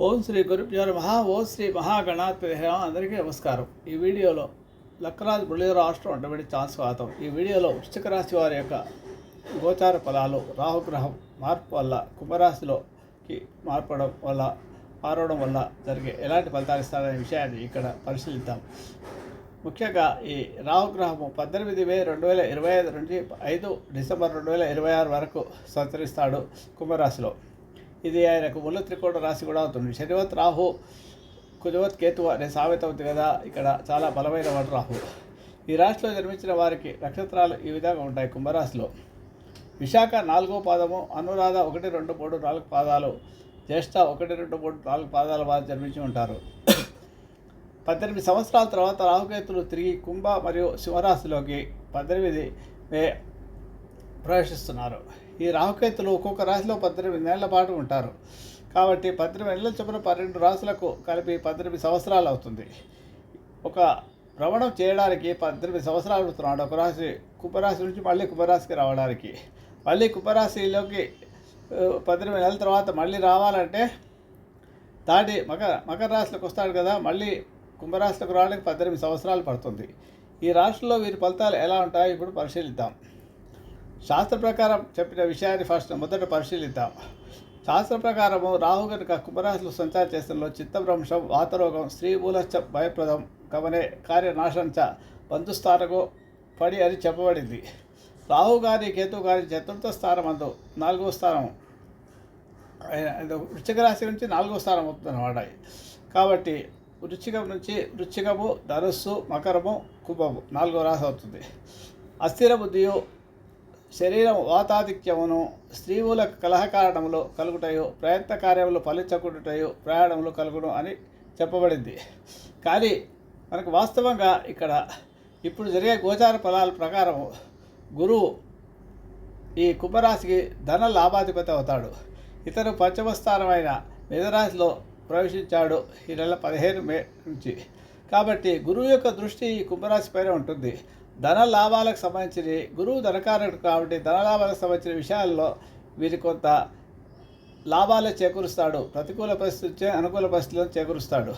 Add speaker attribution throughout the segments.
Speaker 1: ఓం శ్రీ గురుభ్యో నమ ఓం శ్రీ మహాగణాధిపతి అందరికీ నమస్కారం. ఈ వీడియోలో లక్కరాజు మురళీధర రాష్ట్రం అటువంటి ఛాన్స్ స్వాగతం. ఈ వీడియోలో వృశ్చిక రాశి వారి యొక్క గోచార ఫలాలు రాహుగ్రహం మార్పు వల్ల కుంభరాశిలోకి మార్పడం వల్ల మారవడం వల్ల జరిగే ఎలాంటి ఫలితాలు ఇస్తారనే విషయాన్ని ఇక్కడ పరిశీలిద్దాం. ముఖ్యంగా ఈ రాహుగ్రహము పద్దెనిమిది మే రెండు వేల ఇరవై ఐదు నుండి ఐదు డిసెంబర్ రెండు వేల ఇరవై ఆరు వరకు సంచరిస్తాడు కుంభరాశిలో. ఇది ఆయనకు ముళ్ళ త్రికోణ రాశి కూడా అవుతుంది. శనివత్ రాహు కుజవత్ కేతు అనే సామెత ఉంది కదా. ఇక్కడ చాలా బలమైన వాడు రాహు. ఈ రాశిలో జన్మించిన వారికి నక్షత్రాలు ఈ విధంగా ఉంటాయి. కుంభరాశిలో విశాఖ నాలుగో పాదము అనురాధ ఒకటి రెండు మూడు నాలుగు పాదాలు జ్యేష్ఠ ఒకటి రెండు మూడు నాలుగు పాదాల వారు జన్మించి ఉంటారు. పద్దెనిమిది సంవత్సరాల తర్వాత రాహుకేతులు తిరిగి కుంభ మరియు సింహరాశిలోకి పద్దెనిమిది మే ప్రవేశిస్తున్నారు. ఈ రాహుకేతులు ఒక్కొక్క రాశిలో పద్దెనిమిది నెలల పాటు ఉంటారు. కాబట్టి పద్దెనిమిది నెలల చొప్పున పన్నెండు రాశులకు కలిపి పద్దెనిమిది సంవత్సరాలు అవుతుంది. ఒక భ్రమణం చేయడానికి పద్దెనిమిది సంవత్సరాలు అవుతున్నాడు. ఒక రాశి కుంభరాశి నుంచి మళ్ళీ కుంభరాశికి రావడానికి. మళ్ళీ కుంభరాశిలోకి పద్దెనిమిది నెలల తర్వాత మళ్ళీ రావాలంటే దాటి మకర మకర రాశిలోకి వస్తాడు కదా. మళ్ళీ కుంభరాశిలోకి రావడానికి పద్దెనిమిది సంవత్సరాలు పడుతుంది. ఈ రాశిలో వీరి ఫలితాలు ఎలా ఉంటాయో ఇప్పుడు పరిశీలిద్దాం. శాస్త్ర ప్రకారం చెప్పిన విషయాన్ని ఫస్ట్ మొదట పరిశీలిద్దాం. శాస్త్ర ప్రకారము రాహు కనుక కుంభరాశిలో సంచారం చేస్తున్న చిత్తభ్రంశం వాతరోగం స్త్రీ మూలశ్చ భయప్రదం గమనే కార్యనాశంచ బంధుస్థానకు పడి అని చెప్పబడింది. రాహు గారి కేతు గారి చతుర్థ స్థానం అందు నాలుగో స్థానం వృచ్చిక వృశ్చిక రాశి నుంచి నాలుగో స్థానం అవుతుందన్నమాట కాబట్టి వృశ్చికం నుంచి వృశ్చికము ధనుస్సు మకరము కుంభము నాలుగో రాశి అవుతుంది. అస్థిర బుద్ధియు శరీరం వాతాధిక్యమును స్త్రీవుల కలహ కలుగుటయో ప్రయత్న కార్యములు ఫలించకుండుటయు ప్రయాణములు కలుగును అని చెప్పబడింది. కానీ మనకు వాస్తవంగా ఇక్కడ ఇప్పుడు జరిగే గోచార ఫలాల ప్రకారం గురువు ఈ కుంభరాశికి ధన లాభాధిపతి అవుతాడు. ఇతను పంచమస్థానమైన మిధరాశిలో ప్రవేశించాడు ఈ నెల పదిహేను మే నుంచి. కాబట్టి గురువు యొక్క దృష్టి ఈ కుంభరాశి పైన ఉంటుంది. ధన లాభాలకు సంబంధించి గురువు ధనకారకుడు కాబట్టి ధన లాభాలకు సంబంధించిన విషయాల్లో వీరి కొంత లాభాలే చేకూరుస్తాడు. ప్రతికూల పరిస్థితి అనుకూల పరిస్థితులను చేకూరుస్తాడు.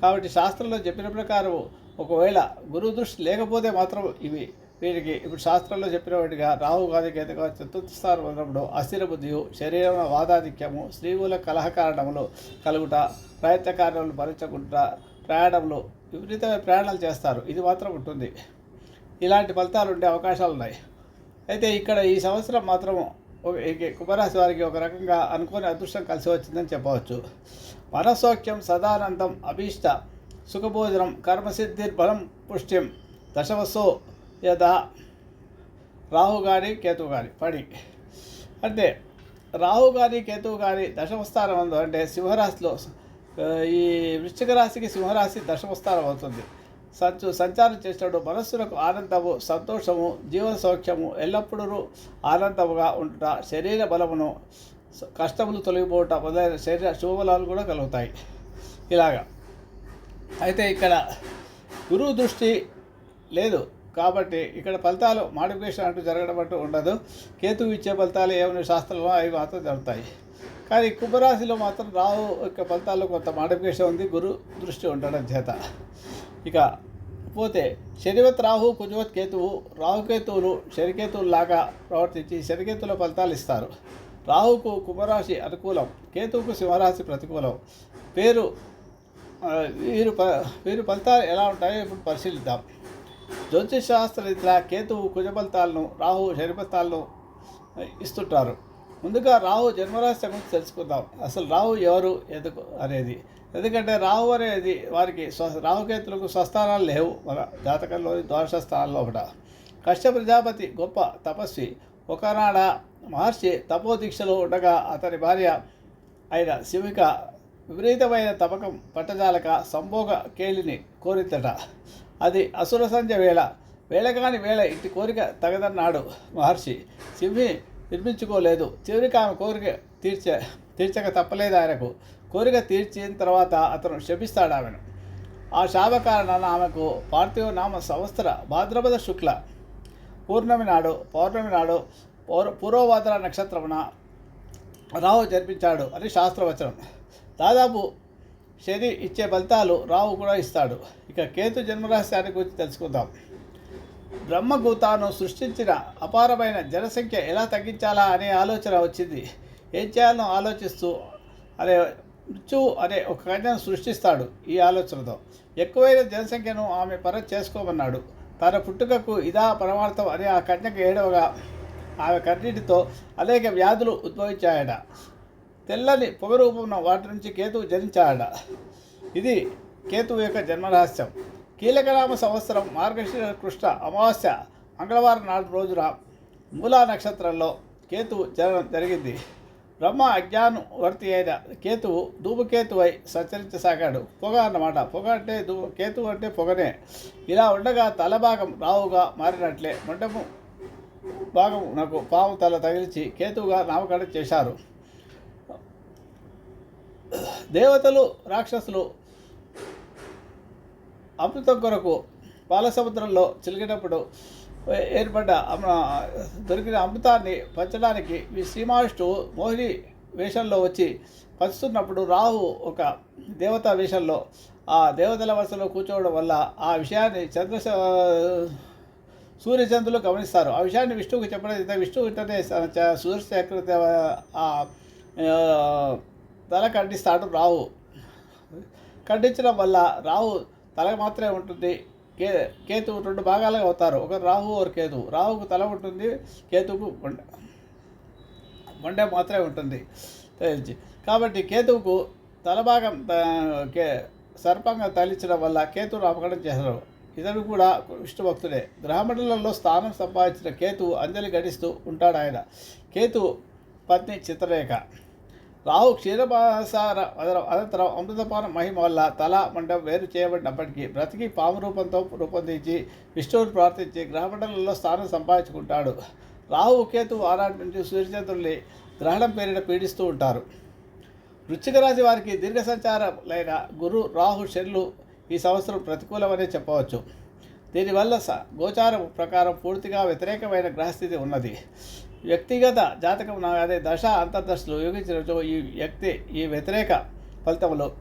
Speaker 1: కాబట్టి శాస్త్రంలో చెప్పిన ప్రకారం ఒకవేళ గురువు దృష్టి లేకపోతే మాత్రం ఇవి వీరికి ఇప్పుడు శాస్త్రంలో చెప్పినట్టుగా రాహు గాది కేతుగా చతుర్థ స్థానం ఉన్నప్పుడు అస్థిర బుద్ధియు శరీరం వాదాధిక్యము స్త్రీవుల కలహ కారణములు కలుగుట ప్రయత్న కార్యములు భరించకుండా ప్రయాణములు విపరీతమైన ప్రయాణాలు చేస్తారు. ఇది మాత్రం ఉంటుంది. ఇలాంటి ఫలితాలు ఉండే అవకాశాలు ఉన్నాయి. అయితే ఇక్కడ ఈ సంవత్సరం మాత్రం ఒక- కుంభరాశి వారికి ఒక రకంగా అనుకోని అదృష్టం కలిసి వచ్చిందని చెప్పవచ్చు. మనసౌఖ్యం సదానందం అభీష్ట సుఖభోజనం కర్మసిద్ధిర్బలం పుష్ట్యం దశవసో యథా రాహు గారి కేతువు గారి పడి. అంటే రాహు గారి కేతువు కానీ దశమస్థానం అంటే సింహరాశిలో ఈ వృశ్చిక రాశికి సింహరాశి దశమస్థానం అవుతుంది. సంచు సంచారం చేసినప్పుడు మనస్సులకు ఆనందము సంతోషము జీవన సౌఖ్యము ఎల్లప్పుడూ ఆనందముగా ఉంటుట శరీర బలమును కష్టములు తొలగిపోవట మొదలైన శరీర శుభబలాలు కూడా కలుగుతాయి. ఇలాగా. అయితే ఇక్కడ గురువు దృష్టి లేదు కాబట్టి ఇక్కడ ఫలితాలు మాడిఫికేషన్ అంటూ జరగడం అంటూ ఉండదు. కేతువు ఇచ్చే ఫలితాలు ఏమైనా శాస్త్రంలో అవి మాత్రం జరుగుతాయి. కానీ కుంభరాశిలో మాత్రం రాహు యొక్క ఫలితాల్లో కొంత మాడిఫికేషన్ ఉంది గురు దృష్టి ఉండడం చేత. ఇక పోతే శనివత్ రాహు కుజవత్ కేతువు రాహుకేతువులు శనికేతువులాగా ప్రవర్తించి శనికేతువుల ఫలితాలు ఇస్తారు. రాహుకు కుంభరాశి అనుకూలం కేతువుకు సింహరాశి ప్రతికూలం. పేరు వీరు ప వీరు ఫలితాలు ఎలా ఉంటాయో ఇప్పుడు పరిశీలిద్దాం. జ్యోతిష్ శాస్త్రరీత్యా కేతువు కుజ ఫలితాలను రాహు శని ఫలితాలను ఇస్తుంటారు. ముందుగా రాహు జన్మరాశి గురించి తెలుసుకుందాం. అసలు రాహు ఎవరు ఎందుకు అనేది. ఎందుకంటే రాహు అనేది వారికి స్వ రాహుకేతులకు స్వస్థానాలు లేవు. మన జాతకంలోని ద్వాదశ స్థానంలో ఒకట. కష్ట ప్రజాపతి గొప్ప తపస్వి. ఒకనాడ మహర్షి తపోదీక్షలో ఉండగా అతని భార్య అయిన శివిక విపరీతమైన తపకం పట్టజాలక సంభోగ కేళిని కోరితట అది అసుర సంధ్య వేళ. వేళగాని వేళ ఇంటి కోరిక తగదన్నాడు మహర్షి. శివుని నిర్మించుకోలేదు. చివరికి ఆమె కోరిక తీర్చ తీర్చక తప్పలేదు ఆయనకు. కోరిక తీర్చిన తర్వాత అతను శపిస్తాడు ఆమెను. ఆ శాప కారణాన ఆమెకు పార్థివ నామ సంవత్సర భాద్రపద శుక్ల. పూర్ణమి నాడు పౌర్ణమి నాడు పౌర పూర్వభాద్ర నక్షత్రమున రావు జన్మించాడు అని శాస్త్రవచనం. దాదాపు శని ఇచ్చే ఫలితాలు రావు కూడా ఇస్తాడు. ఇక కేతు జన్మరహస్యాన్ని గురించి తెలుసుకుందాం. బ్రహ్మకు తాను సృష్టించిన అపారమైన జనసంఖ్య ఎలా తగ్గించాలా అనే ఆలోచన వచ్చింది. ఏం చేయాలో ఆలోచిస్తూ అనే మృత్యువు అనే ఒక కన్యను సృష్టిస్తాడు ఈ ఆలోచనతో. ఎక్కువైన జనసంఖ్యను ఆమె పర చేసుకోమన్నాడు. తన పుట్టుకకు ఇదా పరమార్థం అనే ఆ కన్యకు ఏడవగా ఆమె కన్నీటితో అనేక వ్యాధులు ఉద్భవించాయట. తెల్లని పొగ రూపంలో వాటి నుంచి కేతువు జనించాడ ఇది కేతువు యొక్క జన్మరహస్యం. కీలకనామ సంవత్సరం మార్గశిర కృష్ణ అమావాస్య మంగళవారం నాటి రోజున మూలా నక్షత్రంలో కేతువు జననం జరిగింది. బ్రహ్మ అజ్ఞానవర్తి అయిన కేతువు ధూమకేతువై సంచరించసాగాడు. పొగ అన్నమాట. పొగ అంటే ధూ కేతువు అంటే పొగనే. ఇలా ఉండగా తల భాగం రావుగా మారినట్లే. మండపం భాగం నాకు పాము తల తగిలిచి కేతువుగా నామకరణం చేశారు. దేవతలు రాక్షసులు అమృతం కొరకు పాలసముద్రంలో చిలిగినప్పుడు ఏర్పడ్డ దొరికిన అమృతాన్ని పంచడానికి ఈ శ్రీమావిష్ణువు మోహిని వేషంలో వచ్చి పంచుతున్నప్పుడు రాహు ఒక దేవతా వేషంలో ఆ దేవతల వరుసలో కూర్చోవడం వల్ల ఆ విషయాన్ని చంద్ర సూర్యచంద్రులు గమనిస్తారు. ఆ విషయాన్ని విష్ణువుకి చెప్పడం విష్ణువు వెంటనే చ- సూర్యచక్ర ఆ తల ఖండిస్తాడు రావు ఖండించడం వల్ల రావు తల మాత్రమే ఉంటుంది. కే కేతువు రెండు భాగాలుగా అవుతారు. ఒక రాహు ఒక కేతువు. రాహుకు తల ఉంటుంది కేతువుకు మొండె మాత్రమే ఉంటుంది. తెలిసి. కాబట్టి కేతువుకు తల భాగం కే సర్పంగా తలించడం వల్ల కేతువు నామకరణం చేశారు ఇతడు కూడా విష్ణు భక్తుడే గ్రహమండలంలో స్థానం సంపాదించిన కేతు అంజలి గడిస్తూ ఉంటాడు ఆయన. కేతు పత్ని చిత్రరేఖ. రాహు క్షీరపాసార అనంతరం అమృతపాన మహిమ వల్ల తల మండం వేరు చేయబడినప్పటికీ బ్రతికి పాము రూపంతో రూపొందించి విష్ణువుని ప్రార్థించి గ్రహమండలంలో స్థానం సంపాదించుకుంటాడు. రాహు కేతు ఆనాటి నుంచి సూర్యచంద్రుల్ని గ్రహణం పేరిట పీడిస్తూ ఉంటారు. వృశ్చిక రాశి వారికి దీర్ఘ సంచారములైన గురు రాహు శనులు ఈ సంవత్సరం ప్రతికూలమనే చెప్పవచ్చు. దీనివల్ల స గోచారం ప్రకారం పూర్తిగా వ్యతిరేకమైన గ్రహస్థితి ఉన్నది. వ్యక్తిగత జాతకం అదే దశ అంతర్దశలు యోగించినచో ఈ వ్యక్తి ఈ వ్యతిరేక ఫలితములు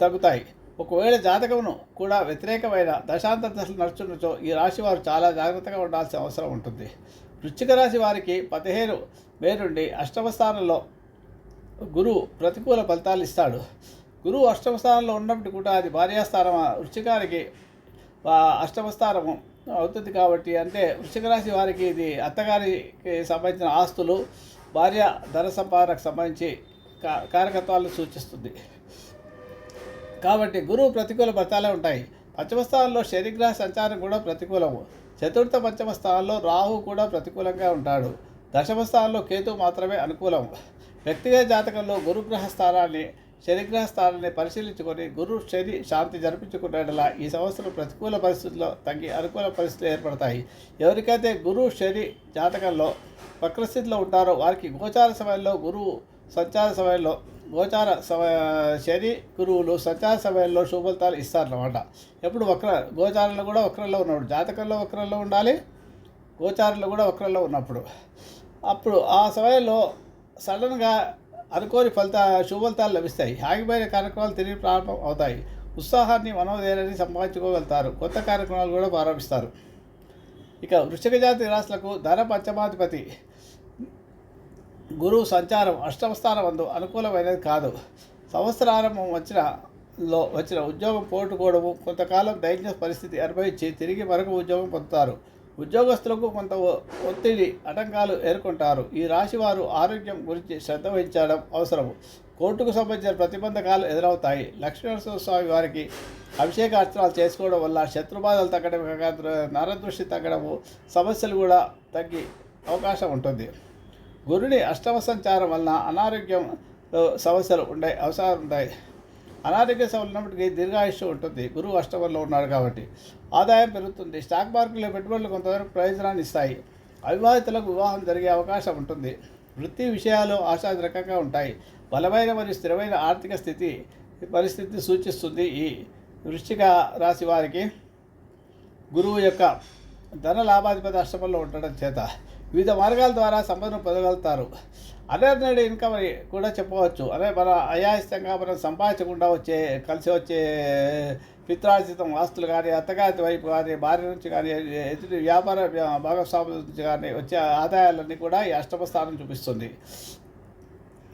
Speaker 1: తగ్గుతాయి. ఒకవేళ జాతకమును కూడా వ్యతిరేకమైన దశాంతర దశలు నడుచున్నచో ఈ రాశి వారు చాలా జాగ్రత్తగా ఉండాల్సిన అవసరం ఉంటుంది. వృశ్చిక రాశి వారికి పదిహేను మే నుండి అష్టమ స్థానంలో గురువు ప్రతికూల ఫలితాలు ఇస్తాడు. గురువు అష్టమ స్థానంలో కూడా అది భార్యాస్థానం వృశ్చికానికి ఆ, అష్టమ స్థానము అవుతుంది కాబట్టి అంటే వృశ్చిక రాశి వారికి ఇది అత్తగారికి సంబంధించిన ఆస్తులు భార్య ధన సంపాదనకు సంబంధించి కా కారకత్వాలను సూచిస్తుంది. కాబట్టి గురువు ప్రతికూల ఫలితాలే ఉంటాయి. పంచమ స్థానంలో శనిగ్రహ సంచారం కూడా ప్రతికూలము. చతుర్థ పంచమ స్థానంలో రాహు కూడా ప్రతికూలంగా ఉంటాడు. దశమ స్థానంలో కేతు మాత్రమే అనుకూలం వ్యక్తిగత జాతకంలో గురుగ్రహ స్థానాన్ని శనిగ్రహ స్థానాన్ని పరిశీలించుకొని గురు శని శాంతి జరిపించుకునేలా ఈ సంవత్సరం ప్రతికూల పరిస్థితుల్లో తగ్గి అనుకూల పరిస్థితులు ఏర్పడతాయి. ఎవరికైతే గురు శని జాతకంలో వక్రస్థితిలో ఉంటారో వారికి గోచార సమయంలో గురువు సంచార సమయంలో గోచార సమయ శని గురువులు సంచార సమయంలో శుభఫలితాలు ఇస్తారన్నమాట. ఎప్పుడు వక్ర గోచారంలో కూడా వక్రంలో ఉన్నప్పుడు జాతకంలో వక్రంలో ఉండాలి గోచారంలో కూడా వక్రంలో ఉన్నప్పుడు. అప్పుడు ఆ సమయంలో సడన్గా అనుకోని ఫలిత శుభఫలితాలు లభిస్తాయి. ఆగిపోయిన కార్యక్రమాలు తిరిగి ప్రారంభం అవుతాయి. ఉత్సాహాన్ని మనోధైర్యాన్ని సంపాదించుకోగలుగుతారు. కొత్త కార్యక్రమాలు కూడా ప్రారంభిస్తారు. ఇక వృశ్చిక జాతి రాశులకు ధన పంచమాధిపతి గురువు సంచారం అష్టమస్థానం అందు అనుకూలమైనది కాదు. సంవత్సరారంభం వచ్చిన లో వచ్చిన ఉద్యోగం పోగొట్టుకోవడము కొంతకాలం దైన్య పరిస్థితి అనుభవించి తిరిగి మరొక ఉద్యోగం పొందుతారు. ఉద్యోగస్తులకు కొంత ఒత్తిడి ఆటంకాలు ఎదుర్కొంటారు ఈ రాశి వారు ఆరోగ్యం గురించి శ్రద్ధ వహించడం అవసరం కోర్టుకు సంబంధించిన ప్రతిబంధకాలు ఎదురవుతాయి. లక్ష్మీనరసింహ స్వామి వారికి అభిషేక అర్చనాలు చేసుకోవడం వల్ల శత్రుబాధలు తగ్గడం నరదృష్టి తగ్గడము సమస్యలు కూడా తగ్గి అవకాశం ఉంటుంది. గురుని అష్టమ సంచారం వలన అనారోగ్యం సమస్యలు ఉండే అవసరాలు ఉంటాయి. అనారోగ్య సభలు ఉన్నప్పటికీ దీర్ఘాయుష్యం ఉంటుంది. గురువు అష్టమంలో ఉన్నాడు కాబట్టి ఆదాయం పెరుగుతుంది. స్టాక్ మార్కెట్లో పెట్టుబడులు కొంతవరకు ప్రయోజనాన్ని ఇస్తాయి. అవివాహితులకు వివాహం జరిగే అవకాశం ఉంటుంది. వృత్తి విషయాలు ఆశాజనకంగా ఉంటాయి. బలమైన మరియు స్థిరమైన ఆర్థిక స్థితి పరిస్థితి సూచిస్తుంది. ఈ వృశ్చిక రాశి వారికి గురువు యొక్క ధన లాభాధిపతి అష్టమంలో ఉండడం చేత వివిధ మార్గాల ద్వారా సంపదను పొందగలుగుతారు. అనర్నడ్ ఇన్కమ్ కూడా చెప్పవచ్చు. అదే మన అయాయిస్తంగా మనం సంపాదించకుండా వచ్చే కలిసి వచ్చే పిత్రార్జితం ఆస్తులు కానీ అత్తగారి వైపు కానీ భార్య నుంచి కానీ ఎదుటి వ్యాపార భాగస్వాముల నుంచి కానీ వచ్చే ఆదాయాలన్నీ కూడా ఈ అష్టమ స్థానం చూపిస్తుంది.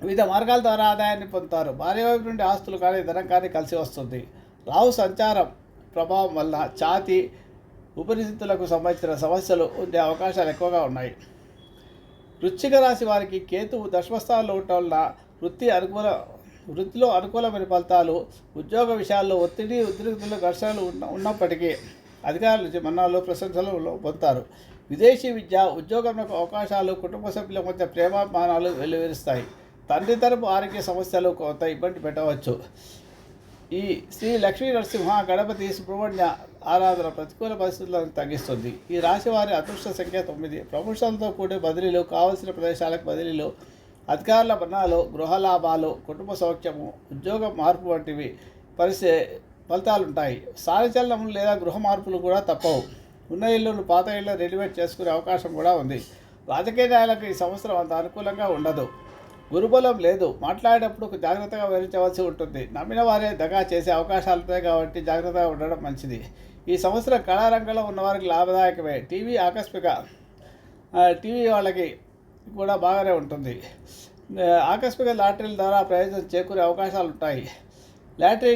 Speaker 1: వివిధ మార్గాల ద్వారా ఆదాయాన్ని పొందుతారు. భార్య వైపు నుండి ఆస్తులు కానీ ధనం కానీ కలిసి వస్తుంది. రావు సంచారం ప్రభావం వల్ల ఛాతి ఉపరిస్థితులకు సంబంధించిన సమస్యలు ఉండే అవకాశాలు ఎక్కువగా ఉన్నాయి. వృశ్చిక రాశి వారికి కేతువు దశమస్థానంలో ఉండటం వల్ల వృత్తి అనుకూల వృత్తిలో అనుకూలమైన ఫలితాలు ఉద్యోగ విషయాల్లో ఒత్తిడి ఉద్రిక్తులు ఘర్షణలు ఉన్న ఉన్నప్పటికీ అధికారుల నుంచి మన్నాలు ప్రశంసలు పొందుతారు. విదేశీ విద్య ఉద్యోగంలో అవకాశాలు కుటుంబ సభ్యుల మధ్య ప్రేమాభిమానాలు వెలువరిస్తాయి తండ్రి తరపు ఆరోగ్య సమస్యలు కొంత ఇబ్బంది పెట్టవచ్చు. ఈ శ్రీ లక్ష్మీ నరసింహ గణపతి సుబ్రహ్మణ్య ఆరాధన ప్రతికూల పరిస్థితులను తగ్గిస్తుంది. ఈ రాశి వారి అదృష్ట సంఖ్య తొమ్మిది. ప్రమోషన్తో కూడే బదిలీలు కావలసిన ప్రదేశాలకు బదిలీలు అధికారుల బృణాలు గృహ లాభాలు కుటుంబ సౌఖ్యము ఉద్యోగ మార్పు వంటివి పరిస్థితి ఫలితాలు ఉంటాయి స్థానచలనం లేదా గృహ మార్పులు కూడా తప్పవు. ఉన్న ఇల్లును పాత ఇళ్ళు రెడీమేడ్ చేసుకునే అవకాశం కూడా ఉంది. రాజకీయ నాయకులకు ఈ సంవత్సరం అంత అనుకూలంగా ఉండదు. గురుబలం లేదు. మాట్లాడేటప్పుడు జాగ్రత్తగా వివరించవలసి ఉంటుంది. నమ్మిన వారే దగా చేసే అవకాశాలు ఉంటాయి కాబట్టి జాగ్రత్తగా ఉండడం మంచిది. ఈ సంవత్సరం కళారంగంలో ఉన్నవారికి లాభదాయకమే. టీవీ ఆకస్మిక టీవీ వాళ్ళకి కూడా బాగానే ఉంటుంది. ఆకస్మిక లాటరీల ద్వారా ప్రయోజనం చేకూరే అవకాశాలు ఉంటాయి లాటరీ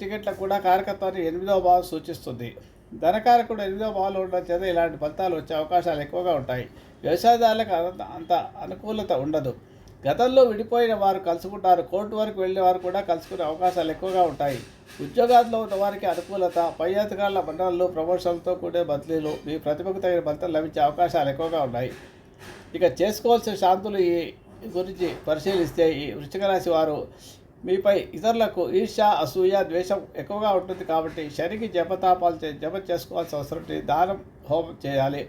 Speaker 1: టికెట్లకు కూడా కారకత్వాన్ని ఎనిమిదవ భావం సూచిస్తుంది. ధనకారకుడు ఎనిమిదవ భావంలో ఉండడం చేత ఇలాంటి ఫలితాలు వచ్చే అవకాశాలు ఎక్కువగా ఉంటాయి. వ్యవసాయదారులకు అంత అంత అనుకూలత ఉండదు. గతంలో విడిపోయిన వారు కలుసుకుంటారు. కోర్టు వరకు వెళ్ళిన వారు కూడా కలుసుకునే అవకాశాలు ఎక్కువగా ఉంటాయి. ఉద్యోగాల్లో ఉన్న వారికి అనుకూలత పై అధికారుల మండలంలో ప్రమోషన్లతో కూడే బదిలీలు మీ ప్రతిభకు తగిన ఫలితం లభించే అవకాశాలు ఎక్కువగా ఉన్నాయి. ఇక చేసుకోవాల్సిన శాంతులు ఈ గురించి పరిశీలిస్తే ఈ వృశ్చిక రాశి వారు మీపై ఇతరులకు ఈర్ష అసూయ ద్వేషం ఎక్కువగా ఉంటుంది కాబట్టి శనికి జపతాపాలు చే జపం చేసుకోవాల్సిన అవసరం దానం హోమం చేయాలి.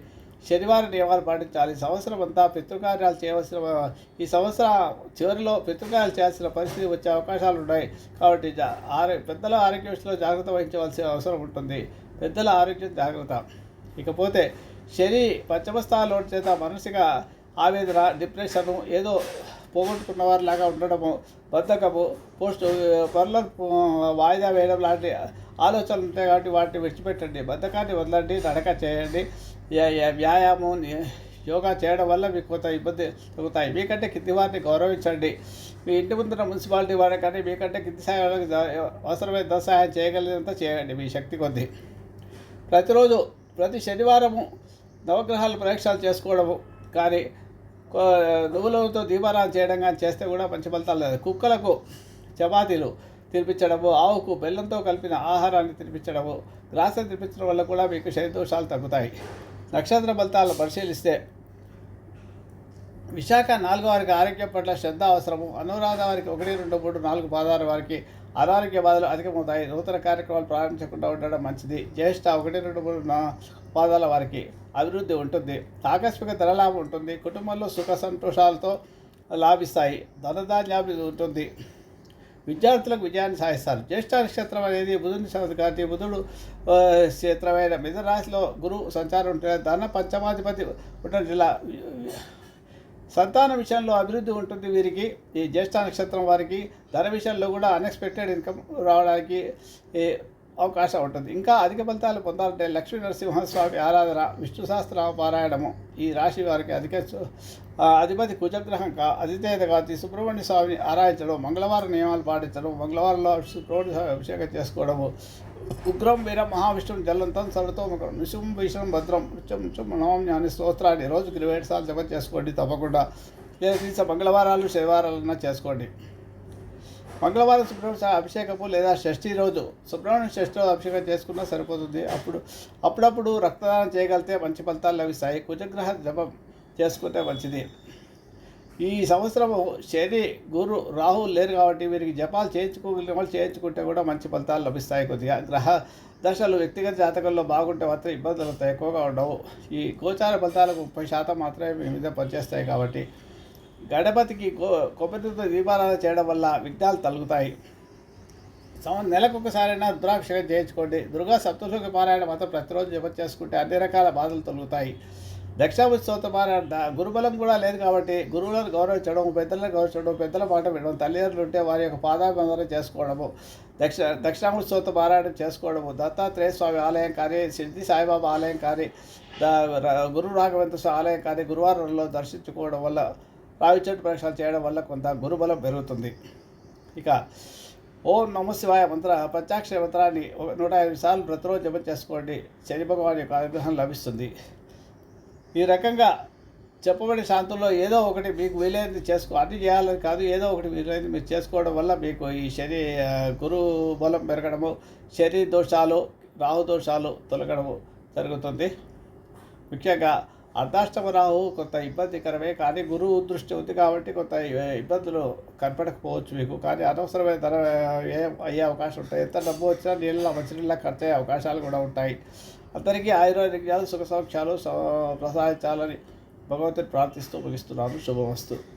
Speaker 1: శనివారం నియమాలు పాటించాలి. సంవత్సరం అంతా పితృకార్యాలు చేయవలసిన ఈ సంవత్సరం చివరిలో పితృకార్యాలు చేయాల్సిన పరిస్థితి వచ్చే అవకాశాలు ఉన్నాయి. కాబట్టి జా- ఆరో పెద్దల ఆరోగ్య విషయంలో జాగ్రత్త వహించవలసిన అవసరం ఉంటుంది. పెద్దల ఆరోగ్యం జాగ్రత్త. ఇకపోతే శని పంచమ చేత మానసిక ఆవేదన డిప్రెషను ఏదో పోగొట్టుకున్న వారిలాగా ఉండడము బద్ధకము పోస్ట్ పనులను వాయిదా వేయడం లాంటి ఆలోచనలు ఉంటాయి కాబట్టి వాటిని విడిచిపెట్టండి. బద్ధకాన్ని వదలండి నడక చేయండి. వ్యాయామం యోగా చేయడం వల్ల మీకు కొంత ఇబ్బంది తగ్గుతాయి. మీకంటే కింది వారిని గౌరవించండి. మీ ఇంటి ముందున్న మున్సిపాలిటీ వారి కానీ మీకంటే కింది సహాయాలకు అవసరమైన సహాయం చేయగలిగినంత చేయండి. మీ శక్తి కొద్ది. ప్రతిరోజు ప్రతి శనివారము నవగ్రహాలు ప్రవేశాలు చేసుకోవడము కానీ నువ్వులతో దీపారాధన చేయడం కానీ చేస్తే కూడా మంచి ఫలితాలు లేదు కుక్కలకు చపాతీలు తినిపించడము ఆవుకు బెల్లంతో కలిపిన ఆహారాన్ని తినిపించడము గ్రాసం తినిపించడం వల్ల కూడా మీకు శని దోషాలు తగ్గుతాయి. నక్షత్ర ఫలితాలను పరిశీలిస్తే విశాఖ నాలుగు వారికి ఆరోగ్యం పట్ల శ్రద్ధ అవసరము. అనురాధ వారికి ఒకటి రెండు మూడు నాలుగు పాదాల వారికి అనారోగ్య బాధలు అధికమవుతాయి. నూతన కార్యక్రమాలు ప్రారంభించకుండా ఉండడం మంచిది. జ్యేష్ఠ ఒకటి రెండు మూడు నా పాదాల వారికి అభివృద్ధి ఉంటుంది. ఆకస్మిక ధనలాభం ఉంటుంది. కుటుంబంలో సుఖ సంతోషాలతో లాభిస్తాయి. ధనధాన్యాభివృద్ధి ఉంటుంది. విద్యార్థులకు విజయాన్ని సాధిస్తారు. జ్యేష్ఠ నక్షత్రం అనేది బుధుని సంవత్సరం కాబట్టి బుధుడు క్షేత్రమైన మిథునరాశిలో గురువు సంచారం ఉంటుంది. ధన పంచమాధిపతి ఉండడం ఇలా సంతాన విషయంలో అభివృద్ధి ఉంటుంది వీరికి. ఈ జ్యేష్ఠ నక్షత్రం వారికి. ధన విషయంలో కూడా అన్ఎక్స్పెక్టెడ్ ఇన్కమ్ రావడానికి అవకాశం ఉంటుంది. ఇంకా అధిక ఫలితాలు పొందాలంటే లక్ష్మీ నరసింహస్వామి ఆరాధన విష్ణు సహస్ర పారాయణము ఈ రాశి వారికి అధిక అధిపతి కుజగ్రహం కా అధిదేత సుబ్రహ్మణ్య స్వామిని ఆరాధించడం మంగళవారం నియమాలు పాటించడం మంగళవారంలో సుబ్రహ్మణ్య స్వామి అభిషేకం చేసుకోవడము. ఉగ్రం వీర మహావిష్ణువు జల్లంతం సరతో ముఖం నిశుం భీషణం భద్రం నృత్యం నృత్యం నవం జ్ఞాని స్తోత్రాన్ని రోజుకి ఇరవై ఏడు సార్లు జపం చేసుకోండి తప్పకుండా. లేదా తీసే మంగళవారాలు శనివారాలన్నా చేసుకోండి. మంగళవారం సుబ్రహ్మణ్య అభిషేకపు లేదా షష్ఠి రోజు సుబ్రహ్మణ్య షష్ఠి రోజు అభిషేకం చేసుకున్నా సరిపోతుంది. అప్పుడు అప్పుడప్పుడు రక్తదానం చేయగలిగితే మంచి ఫలితాలు లభిస్తాయి. కుజగ్రహ జపం చేసుకుంటే మంచిది. ఈ సంవత్సరము శని గురు రాహు లేరు కాబట్టి వీరికి జపాలు చేయించుకోగలిగిన వాళ్ళు చేయించుకుంటే కూడా మంచి ఫలితాలు లభిస్తాయి కొద్దిగా. గ్రహ దశలు వ్యక్తిగత జాతకంలో బాగుంటే మాత్రం ఇబ్బందులు ఎక్కువగా ఉండవు. ఈ గోచార ఫలితాలకు ముప్పై శాతం మాత్రమే మీ మీద పనిచేస్తాయి కాబట్టి గణపతికి గో కొబ్బరితో దీపారాధన చేయడం వల్ల విఘ్నాలు తలుగుతాయి. సంవ నెలకు ఒకసారైనా రుద్రాభిషేకం చేయించుకోండి. దుర్గా సప్తశోక పారాయణ మాత్రం ప్రతిరోజు జపం చేసుకుంటే అన్ని రకాల బాధలు తొలుగుతాయి. దక్షాభుతి స్తోత్ర పారాయణ గురుబలం కూడా లేదు కాబట్టి గురువులను గౌరవించడం పెద్దలను గౌరవించడం పెద్దల మాట వినడం తల్లిదండ్రులు ఉంటే వారి యొక్క పాదాభివందనం చేసుకోవడము దక్ష దక్షిణామూర్తి స్తోత్ర పారాయణం చేసుకోవడము దత్తాత్రేయ స్వామి ఆలయం కానీ సిద్ధి సాయిబాబా ఆలయం కానీ గురు రాఘవేంద్ర స్వామి ఆలయం కానీ గురువారంలో దర్శించుకోవడం వల్ల రావి చెట్టు ప్రవేశాలు చేయడం వల్ల కొంత గురుబలం పెరుగుతుంది. ఇక ఓం నమ శివాయ మంత్ర ప్రత్యక్ష మంత్రాన్ని ఒక నూట యాభై సార్లు ప్రతిరోజు జపం చేసుకోండి. శని భగవాన్ యొక్క అనుగ్రహం లభిస్తుంది. ఈ రకంగా చెప్పబడి శాంతుల్లో ఏదో ఒకటి మీకు వీలైనది చేసుకో అన్ని చేయాలని కాదు ఏదో ఒకటి వీలైనది మీరు చేసుకోవడం వల్ల మీకు ఈ శని గురు బలం పెరగడము శని దోషాలు రాహు దోషాలు తొలగడము జరుగుతుంది. ముఖ్యంగా అర్ధాష్టమరావు కొంత ఇబ్బందికరమే కానీ గురువు దృష్టి ఉంది కాబట్టి కొంత ఇబ్బందులు కనపడకపోవచ్చు మీకు. కానీ అనవసరమైన ధర ఏ అయ్యే అవకాశం ఉంటాయి. ఎంత డబ్బు వచ్చినా నీళ్ళ మంచినీళ్ళ ఖర్చు అయ్యే అవకాశాలు కూడా ఉంటాయి. అందరికీ ఆయుర్వేదిక సుఖ సౌఖ్యాలు స- ప్రసాదించాలని భగవంతుని ప్రార్థిస్తూ ముగిస్తున్నాను. శుభమస్తు.